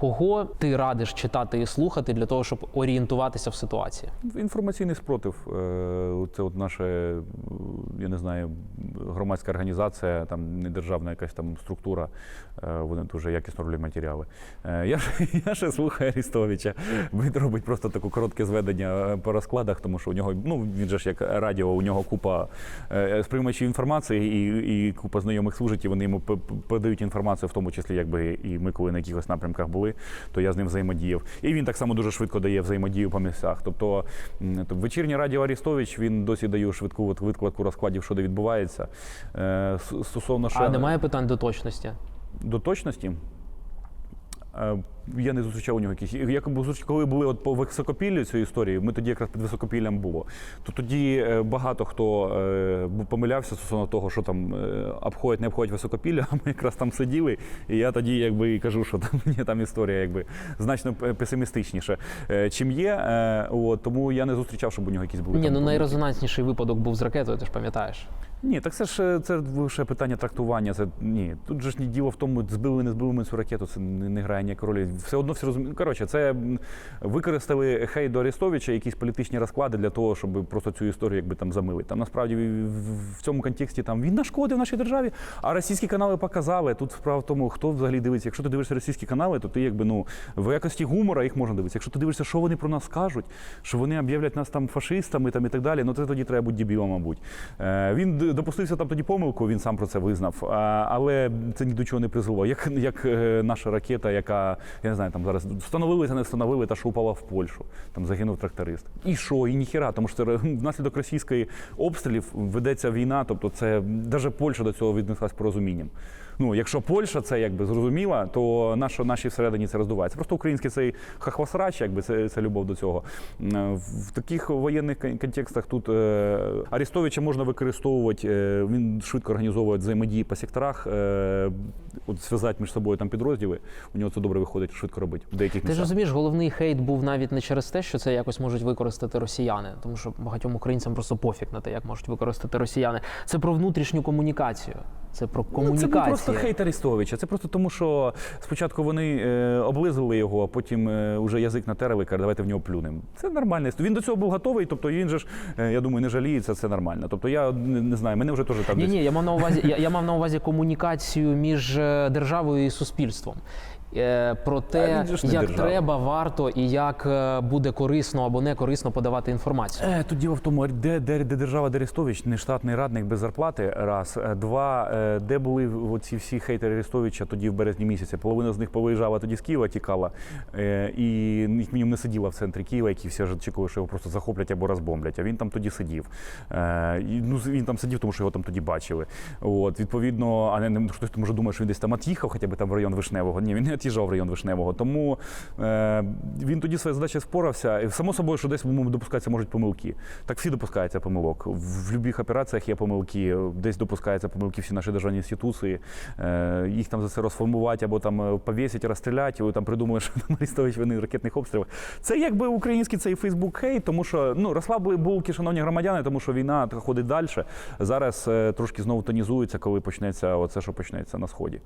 Кого ти радиш читати і слухати для того, щоб орієнтуватися в ситуації? Інформаційний спротив е, це от наша, я не знаю, громадська організація, там недержавна якась там структура. е, Вони дуже якісно роблять матеріали. Е, Я, ж- я ще слухаю Арістовича. Він робить просто таке коротке зведення по розкладах, тому що у нього, ну він же ж як радіо, у нього купа сприймачів інформації і, і купа знайомих служить, і вони йому подають інформацію, в тому числі, якби і ми, коли на якихось напрямках були, то я з ним взаємодіяв. І він так само дуже швидко дає взаємодію по місцях. Тобто вечірнє радіо Арістович він досі дає швидку викладку розкладів, що де відбувається. Е, Стосовно ще А немає питань до точності. до точності. Я не зустрічав у нього якісь. Як коли були от по високопіллю цієї історії, ми тоді якраз під високопіллям було. То тоді е, багато хто е, помилявся стосовно того, що там е, обходять, не обходять високопілля, а ми якраз там сиділи. І я тоді якби і кажу, що там ні, там історія якби значно п- песимістичніше, е, чим є. От, тому я не зустрічав, щоб у нього якісь були. Ні, там ну найрезонансніший випадок був з ракетою, ти ж пам'ятаєш. Ні, так це ж це лише питання трактування. Це ні. Тут же ж діло в тому, збили, не збили ми цю ракету. Це не, не грає ніякої ролі. Все одно всі розуміють. Коротше, це використали хейт до Арестовича, якісь політичні розклади для того, щоб просто цю історію якби там замилити. Там насправді в, цьому контексті там він нашкодив нашій державі, а російські канали показали. Тут справа в тому, хто взагалі дивиться. Якщо ти дивишся російські канали, то ти якби ну в якості гумора їх можна дивитися. Якщо ти дивишся, що вони про нас кажуть, що вони об'являть нас там фашистами там і так далі, ну це тоді треба бути дебілом, мабуть. Е, він допустився там тоді помилку, він сам про це визнав. Але це ні до чого не призвело. Як, як е, наша ракета, яка я не знаю, там зараз встановили, не встановили, та що упала в Польщу. Там загинув тракторист. І що? І ніхіра, тому що внаслідок російської обстрілів ведеться війна. Тобто, це навіть Польща до цього віднеслась порозумінням. Ну, якщо Польща це якби зрозуміла, то наша, наші всередині це роздувається. Просто український цей хахвасрач, якби це, це любов до цього. В таких воєнних контекстах тут е, Арестовича можна використовувати. е, Він швидко організовує взаємодії по секторах, е, от зв'язати між собою там підрозділи. У нього це добре виходить швидко робити в деяких Ти ж розумієш, головний хейт був навіть не через те, що це якось можуть використати росіяни, тому що багатьом українцям просто пофіг на те, як можуть використати росіяни. Це про внутрішню комунікацію. Це про Ну, це не просто хейт Арістовича. Це просто тому, що спочатку вони е, облизували його, а потім е, уже язик натерли, каже, давайте в нього плюнемо. Це нормальна історія. Він до цього був готовий, тобто він же ж, е, я думаю, не жаліється, це нормально. Тобто я не, не знаю, мене вже теж там Ні, десь- ні, я мав на увазі, я, я мав на увазі комунікацію між е, державою і суспільством. Е, Про те, як держава. треба, варто і як е, буде корисно або не корисно подавати інформацію. Е, Тут діло в тому, де, де, де держава де Арестович, не штатний радник без зарплати. Раз, два, де були оці всі хейтери Арестовича тоді в березні місяці. Половина з них повиїжджала тоді з Києва, тікала, і їх мінімум не сиділа в центрі Києва, які всі ж очікували, що його просто захоплять або розбомблять. А він там тоді сидів. Ну, він там сидів, тому що його там тоді бачили. От, відповідно, а не, не хтось може думає, що він десь там от'їхав, хоча б там в район Вишневого. Ні, він не от'їжджав в район Вишневого. Тому е, він тоді своєю задачею спорався. І само собою, що десь допускаються можуть помилки. Так всі допускаються помилок. В будь-яких операціях є помилки, десь допускаються помилки всі наші державні інституції. Е, їх там за це розформувати або там е, повісять, розстріляти, там придумали, що там Арестович винний в ракетних обстрілах. Це якби український цей Фейсбук хейт, тому що ну розслабили булки, шановні громадяни, тому що війна ходить далі. Зараз е, трошки знову тонізується, коли почнеться оце, що почнеться на сході.